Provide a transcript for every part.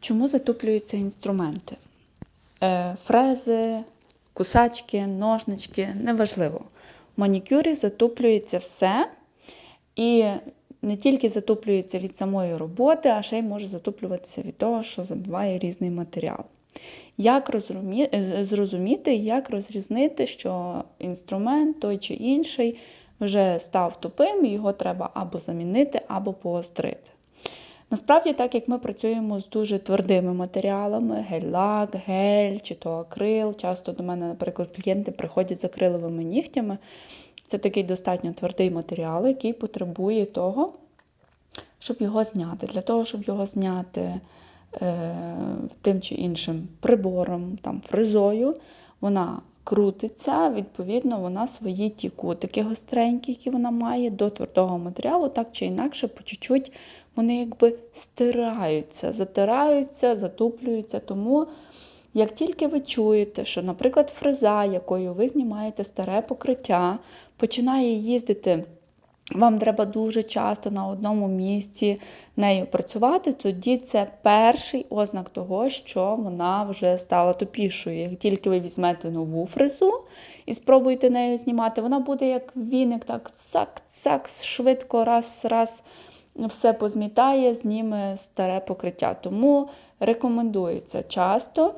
Чому затуплюються інструменти? Е, Фрези, кусачки, ножнички неважливо. В манікюрі затуплюється все. І не тільки затуплюється від самої роботи, а ще й може затуплюватися від того, що забиває різний матеріал. Як розумі- е, зрозуміти, як розрізнити, що інструмент той чи інший вже став тупим, і його треба або замінити, або поострити. Насправді, так як ми працюємо з дуже твердими матеріалами, гель-лак, гель чи то акрил, часто до мене, наприклад, клієнти приходять з акриловими нігтями. Це такий достатньо твердий матеріал, який потребує того, щоб його зняти. Для того, щоб його зняти е, тим чи іншим прибором, там, фрезою, вона крутиться, відповідно, вона свої ті кутики гостренькі, які вона має, до твердого матеріалу, так чи інакше, по чуть-чуть вони якби стираються, затираються, затуплюються. Тому, як тільки ви чуєте, що, наприклад, фреза, якою ви знімаєте старе покриття, починає їздити. Вам треба дуже часто на одному місці нею працювати, тоді це перший ознак того, що вона вже стала тупішою. Як тільки ви візьмете нову фрезу і спробуєте нею знімати, вона буде як віник, так цак-цак, швидко, раз, раз все позмітає, зніме старе покриття. Тому рекомендується часто.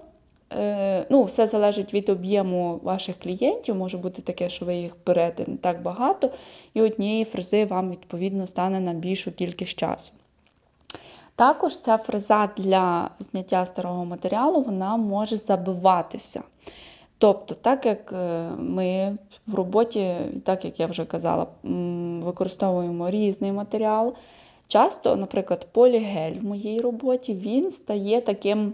Е, ну, Все залежить від об'єму ваших клієнтів. Може бути таке, що ви їх берете не так багато, і однієї фрези вам, відповідно, стане на більшу кількість часу. Також ця фреза для зняття старого матеріалу вона може забиватися. Тобто, так як е, ми в роботі, так як я вже казала, використовуємо різний матеріал. Часто, наприклад, полігель в моїй роботі він стає таким.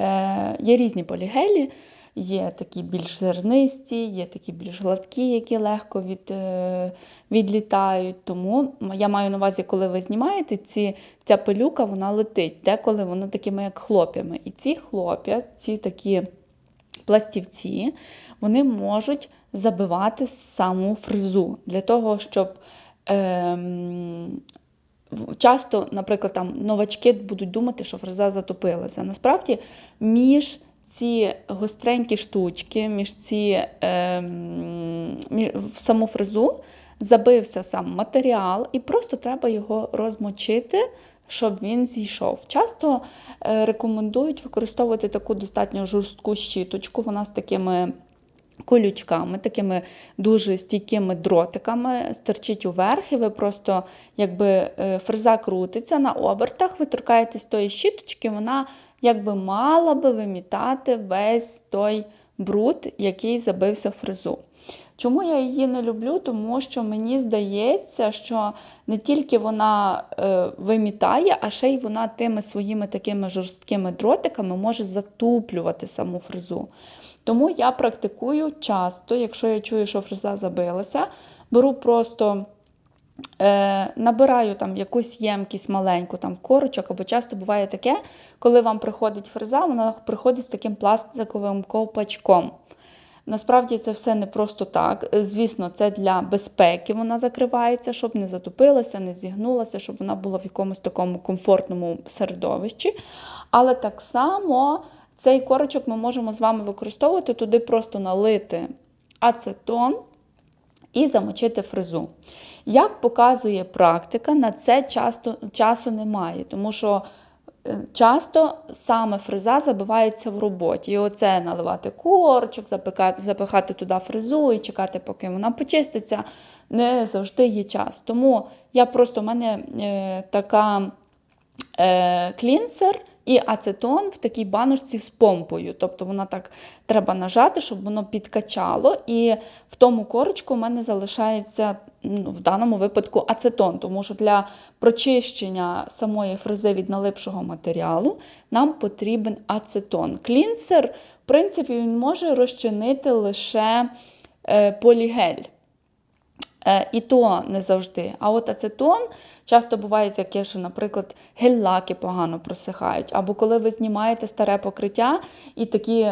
Е, Є різні полігелі, є такі більш зернисті, є такі більш гладкі, які легко від, е, відлітають. Тому я маю на увазі, коли ви знімаєте, ці, ця пилюка вона летить, деколи вона такими, як хлоп'ями. І ці хлоп'я, ці такі пластівці, вони можуть забивати саму фрезу для того, щоб. Е, Часто, наприклад, там новачки будуть думати, що фреза затопилася. Насправді, між ці гостренькі штучки, між ці е, в саму фрезу забився сам матеріал, і просто треба його розмочити, щоб він зійшов. Часто е, рекомендують використовувати таку достатньо жорстку щіточку, вона з такими колючками, такими дуже стійкими дротиками, стерчить уверх, і ви просто, якби е, фреза крутиться на обертах, ви торкаєтесь тої щіточки, вона якби мала би вимітати весь той бруд, який забився в фрезу. Чому я її не люблю? Тому що мені здається, що не тільки вона е, вимітає, а ще й вона тими своїми такими жорсткими дротиками може затуплювати саму фрезу. Тому я практикую часто, якщо я чую, що фреза забилася, беру просто. Е, набираю там якусь ємкість маленьку там корочок, або часто буває таке, коли вам приходить фреза, вона приходить з таким пластиковим ковпачком. Насправді це все не просто так. Звісно, це для безпеки вона закривається, щоб не затопилася, не зігнулася, щоб вона була в якомусь такому комфортному середовищі. Але так само цей корочок ми можемо з вами використовувати, туди просто налити ацетон і замочити фрезу. Як показує практика, на це часто, часу немає, тому що е, часто саме фреза забивається в роботі. І оце наливати корчик, запихати, запихати туди фрезу і чекати, поки вона почиститься, не завжди є час. Тому я просто в мене е, така е, клінсер. І ацетон в такій баночці з помпою. Тобто вона так треба нажати, щоб воно підкачало. І в тому корочку в мене залишається ну, в даному випадку ацетон, тому що для прочищення самої фрези від налипшого матеріалу нам потрібен ацетон. Клінсер, в принципі, він може розчинити лише е, полігель. Е, і то не завжди. А от ацетон часто буває таке, що, наприклад, гель-лаки погано просихають. Або коли ви знімаєте старе покриття і такий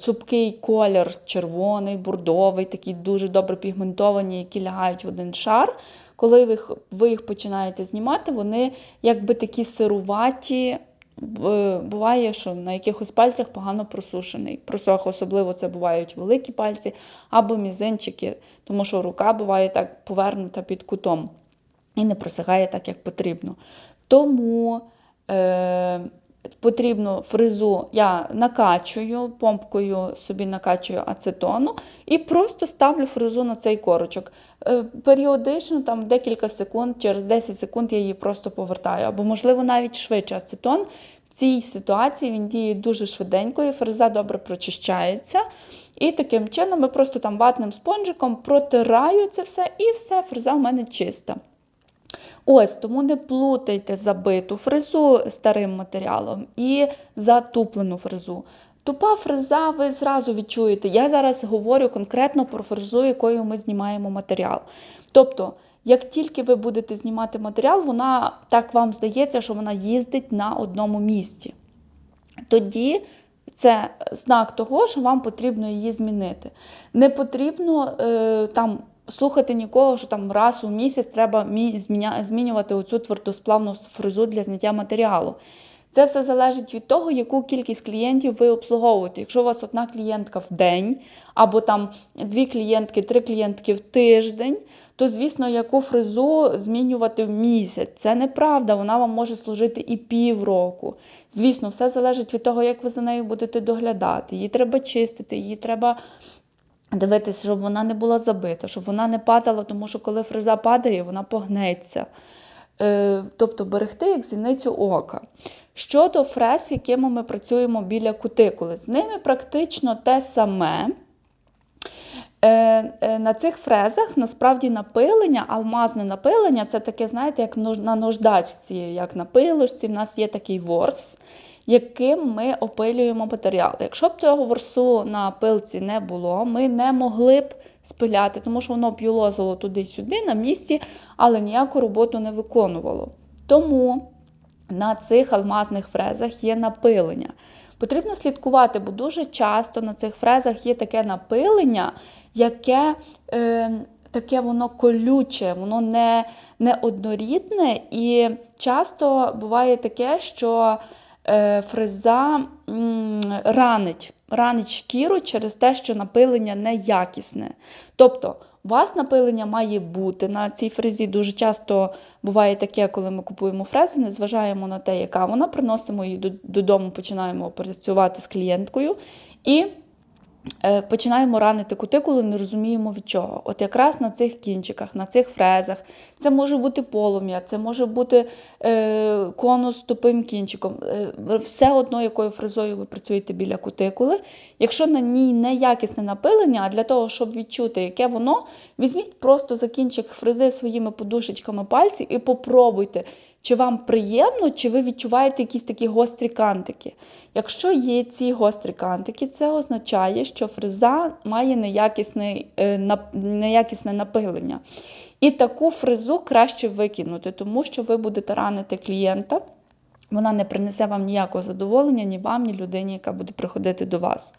цупкий колір, червоний, бурдовий, такі дуже добре пігментовані, які лягають в один шар. Коли ви, ви їх починаєте знімати, вони якби такі сируваті. Буває, що на якихось пальцях погано просушений. Просох, особливо це бувають великі пальці або мізинчики, тому що рука буває так повернута під кутом і не просихає так, як потрібно. Тому е, потрібно фрезу я накачую, помпкою собі накачую ацетону і просто ставлю фрезу на цей корочок. Е, періодично, там декілька секунд, через 10 секунд я її просто повертаю. Або, можливо, навіть швидше ацетон. В цій ситуації він діє дуже швиденько, і фреза добре прочищається. І таким чином ми просто там ватним спонжиком протираю це все, і все, фреза в мене чиста. Ось, тому не плутайте забиту фрезу старим матеріалом і затуплену фрезу. Тупа фреза, ви зразу відчуєте. Я зараз говорю конкретно про фрезу, якою ми знімаємо матеріал. Тобто, як тільки ви будете знімати матеріал, вона так вам здається, що вона їздить на одному місці. Тоді це знак того, що вам потрібно її змінити. Не потрібно е, там слухати нікого, що там раз у місяць треба змінювати оцю твердосплавну фрезу для зняття матеріалу. Це все залежить від того, яку кількість клієнтів ви обслуговуєте. Якщо у вас одна клієнтка в день, або там дві клієнтки, три клієнтки в тиждень, то, звісно, яку фрезу змінювати в місяць. Це неправда, вона вам може служити і півроку. Звісно, все залежить від того, як ви за нею будете доглядати. Її треба чистити, її треба дивитися, щоб вона не була забита, щоб вона не падала, тому що коли фреза падає, вона погнеться. Е, тобто берегти як зіницю ока. Щодо фрез, якими ми працюємо біля кутикули, з ними практично те саме. Е, е, На цих фрезах насправді напилення, алмазне напилення це таке, знаєте, як на нождачці, як на пилочці. В нас є такий ворс, яким ми опилюємо матеріал. Якщо б цього ворсу на пилці не було, ми не могли б спиляти, тому що воно б юлозило туди-сюди на місці, але ніяку роботу не виконувало. Тому на цих алмазних фрезах є напилення. Потрібно слідкувати, бо дуже часто на цих фрезах є таке напилення, яке е, таке воно колюче, воно не, не однорідне, і часто буває таке, що фреза ранить, ранить шкіру через те, що напилення неякісне. Тобто, у вас напилення має бути на цій фрезі. Дуже часто буває таке, коли ми купуємо фрези, не зважаємо на те, яка вона, приносимо її додому, починаємо працювати з клієнткою і е, починаємо ранити кутикулу, не розуміємо від чого. От якраз на цих кінчиках, на цих фрезах, це може бути полум'я, це може бути е, конус тупим кінчиком. Е, все одно, якою фрезою ви працюєте біля кутикули. Якщо на ній неякісне напилення, а для того, щоб відчути, яке воно, візьміть просто за кінчик фрези своїми подушечками пальців і попробуйте, чи вам приємно, чи ви відчуваєте якісь такі гострі кантики. Якщо є ці гострі кантики, це означає, що фреза має неякісне, неякісне напилення. І таку фрезу краще викинути, тому що ви будете ранити клієнта. Вона не принесе вам ніякого задоволення ні вам, ні людині, яка буде приходити до вас.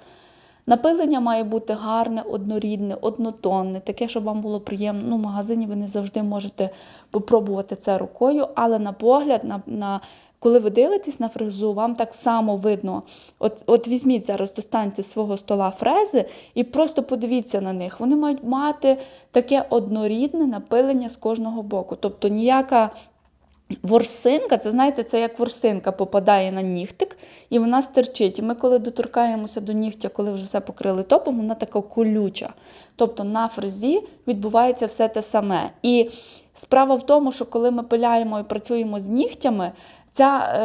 Напилення має бути гарне, однорідне, однотонне, таке, щоб вам було приємно. Ну, в магазині ви не завжди можете попробувати це рукою, але на погляд, на, на, коли ви дивитесь на фрезу, вам так само видно. От, от візьміть зараз, достаньте з свого стола фрези і просто подивіться на них. Вони мають мати таке однорідне напилення з кожного боку. Тобто ніяка Ворсинка, це знаєте, це як ворсинка попадає на нігтик і вона стирчить. І ми, коли доторкаємося до нігтя, коли вже все покрили топом, вона така колюча. Тобто на фрезі відбувається все те саме. І справа в тому, що коли ми пиляємо і працюємо з нігтями, ця, е,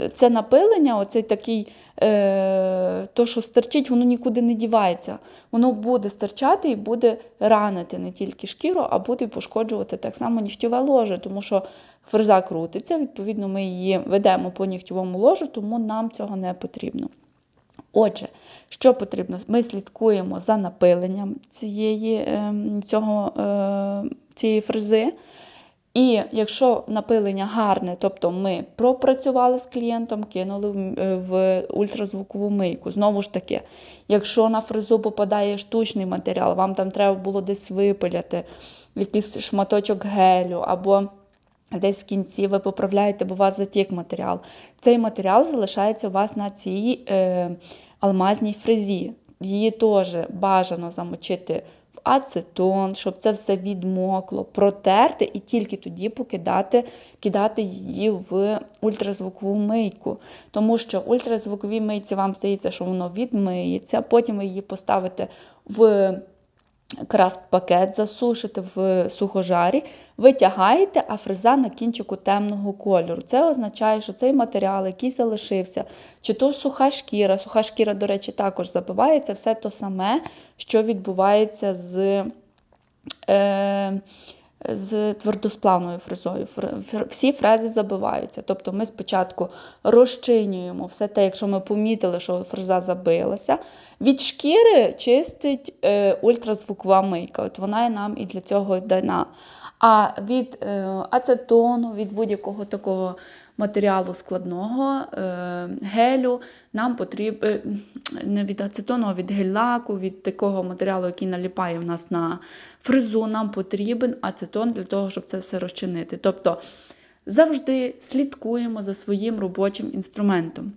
е, це напилення, оцей такий, е, то, що стирчить, воно нікуди не дівається. Воно буде стирчати і буде ранити не тільки шкіру, а буде пошкоджувати так само нігтєве ложе, тому що фреза крутиться, відповідно, ми її ведемо по нігтєвому ложу, тому нам цього не потрібно. Отже, що потрібно? Ми слідкуємо за напиленням цієї, ем, цього, е, цієї фрези. І якщо напилення гарне, тобто ми пропрацювали з клієнтом, кинули в, е, в ультразвукову мийку. Знову ж таки, якщо на фрезу попадає штучний матеріал, вам там треба було десь випиляти якийсь шматочок гелю або десь в кінці ви поправляєте, бо у вас затік матеріал. Цей матеріал залишається у вас на цій е, алмазній фрезі. Її теж бажано замочити ацетон, щоб це все відмокло, протерти і тільки тоді покидати кидати її в ультразвукову мийку. Тому що в ультразвуковій мийці вам здається, що воно відмиється, потім ви її поставите в крафт-пакет, засушите в сухожарі, витягаєте, а фреза на кінчику темного кольору. Це означає, що цей матеріал, який залишився, чи то суха шкіра, суха шкіра, до речі, також забивається, все те саме, що відбувається з. Е, з твердосплавною фрезою. Всі фрези забиваються. Тобто ми спочатку розчинюємо все те, якщо ми помітили, що фреза забилася. Від шкіри чистить е, ультразвукова мийка. От Вона нам і для цього дана. А від е, ацетону, від будь-якого такого матеріалу складного, е, гелю, нам потрібно е, не від ацетону, а від гель-лаку, від такого матеріалу, який наліпає в нас на фрезу, нам потрібен ацетон для того, щоб це все розчинити. Тобто завжди слідкуємо за своїм робочим інструментом.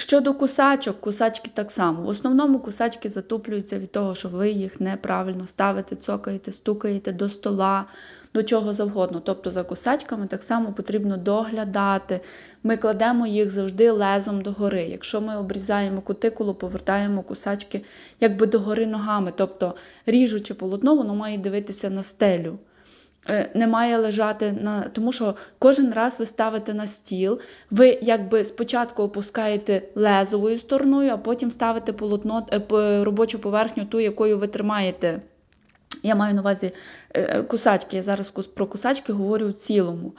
Щодо кусачок, кусачки так само. В основному кусачки затуплюються від того, що ви їх неправильно ставите, цокаєте, стукаєте до стола, до чого завгодно. Тобто за кусачками так само потрібно доглядати. Ми кладемо їх завжди лезом догори. Якщо ми обрізаємо кутикулу, повертаємо кусачки якби догори ногами. Тобто ріжучи полотно, воно має дивитися на стелю. Е, не має лежати на. Тому що кожен раз ви ставите на стіл, ви якби спочатку опускаєте лезовою стороною, а потім ставите полотно, е, робочу поверхню, ту, якою ви тримаєте. Я маю на увазі е, кусачки. Я зараз про кусачки говорю в цілому.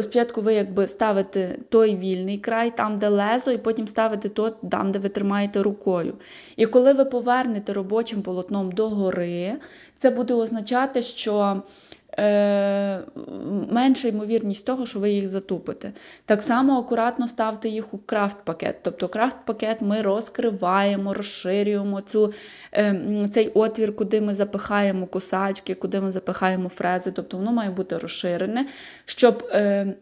Спочатку ви якби ставите той вільний край, там, де лезо, і потім ставите той, там, де ви тримаєте рукою. І коли ви повернете робочим полотном догори, це буде означати, що менша ймовірність того, що ви їх затупите. Так само акуратно ставте їх у крафт-пакет. Тобто крафт-пакет ми розкриваємо, розширюємо цю, е, цей отвір, куди ми запихаємо кусачки, куди ми запихаємо фрези. Тобто воно має бути розширене, щоб е,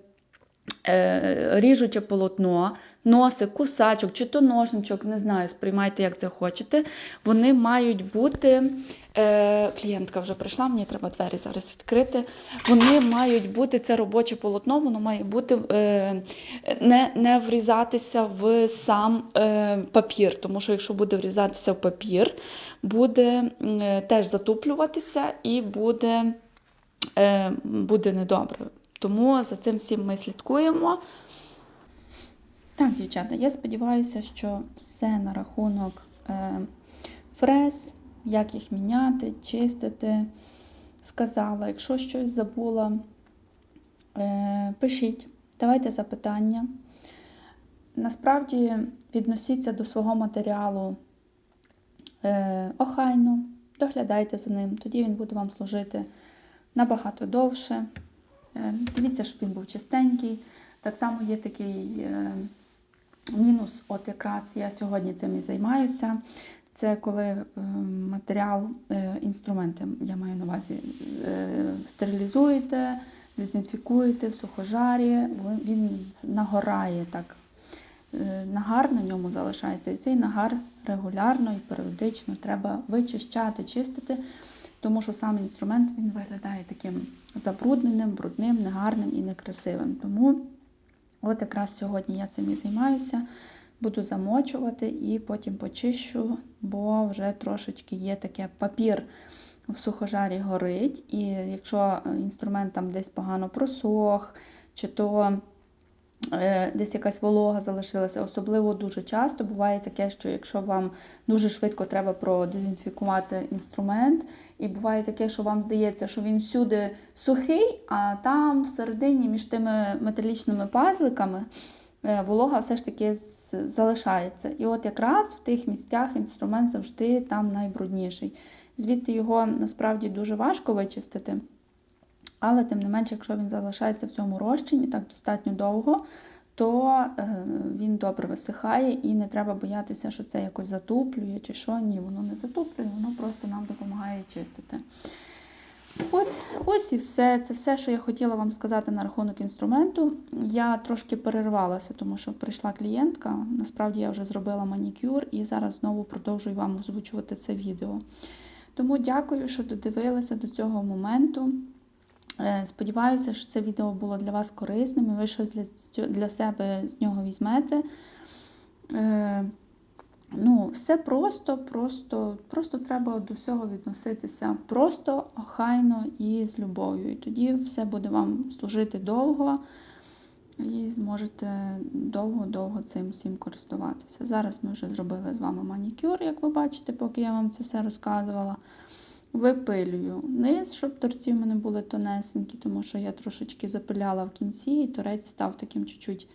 ріжуче полотно носик, кусачок чи то ножничок, не знаю, сприймайте, як це хочете. Вони мають бути. Е, Клієнтка вже прийшла, мені треба двері зараз відкрити. Вони мають бути, це робоче полотно, воно має бути е, не не врізатися в сам е, папір. Тому що, якщо буде врізатися в папір, буде е, теж затуплюватися і буде, е, буде недобре. Тому за цим всім ми слідкуємо. Так, дівчата, я сподіваюся, що все на рахунок е, фрез, як їх міняти, чистити, сказала. Якщо щось забула, е, пишіть, давайте запитання. Насправді відносіться до свого матеріалу е, охайно, доглядайте за ним, тоді він буде вам служити набагато довше. Дивіться, щоб він був чистенький. Так само є такий. Мінус, от якраз я сьогодні цим і займаюся. Це коли е, матеріал, е, інструменти, я маю на увазі, е, стерилізуєте, дезінфікуєте в сухожарі, він нагорає так. Нагар на ньому залишається. І цей нагар регулярно і періодично треба вичищати, чистити, тому що сам інструмент він виглядає таким забрудненим, брудним, негарним і некрасивим. Тому От якраз сьогодні я цим і займаюся. Буду замочувати і потім почищу, бо вже трошечки є таке папір в сухожарі горить. І якщо інструмент там десь погано просох, чи то десь якась волога залишилася. Особливо дуже часто буває таке, що якщо вам дуже швидко треба продезінфікувати інструмент, і буває таке, що вам здається, що він всюди сухий, а там всередині між тими металічними пазликами е, волога все ж таки залишається. І от якраз в тих місцях інструмент завжди там найбрудніший. Звідти його насправді дуже важко вичистити. Але, тим не менше, якщо він залишається в цьому розчині так достатньо довго, то е, він добре висихає і не треба боятися, що це якось затуплює чи що. Ні, воно не затуплює, воно просто нам допомагає чистити. Ось, ось і все. Це все, що я хотіла вам сказати на рахунок інструменту. Я трошки перервалася, тому що прийшла клієнтка. Насправді я вже зробила манікюр і зараз знову продовжую вам озвучувати це відео. Тому дякую, що додивилися до цього моменту. Е, Сподіваюся, що це відео було для вас корисним і ви щось для, для себе з нього візьмете. Е, Ну, все просто, просто, просто треба до всього відноситися просто, охайно і з любов'ю. І тоді все буде вам служити довго і зможете довго-довго цим всім користуватися. Зараз ми вже зробили з вами манікюр, як ви бачите, поки я вам це все розказувала. Випилюю низ, щоб торці в мене були тонесенькі, тому що я трошечки запиляла в кінці, і торець став таким чуть-чуть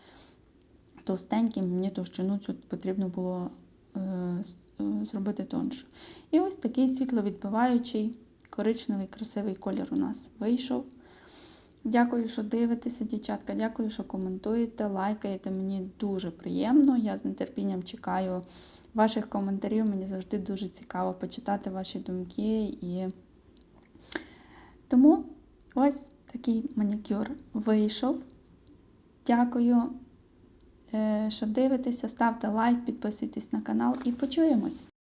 товстеньким. Мені товщину цю потрібно було е, е, зробити тоншу. І ось такий світловідбиваючий, коричневий, красивий колір у нас вийшов. Дякую, що дивитеся, дівчатка. Дякую, що коментуєте, лайкаєте. Мені дуже приємно. Я з нетерпінням чекаю ваших коментарів. Мені завжди дуже цікаво почитати ваші думки. І тому ось такий манікюр вийшов. Дякую, е, що дивитеся. Ставте лайк, підписуйтесь на канал і почуємось.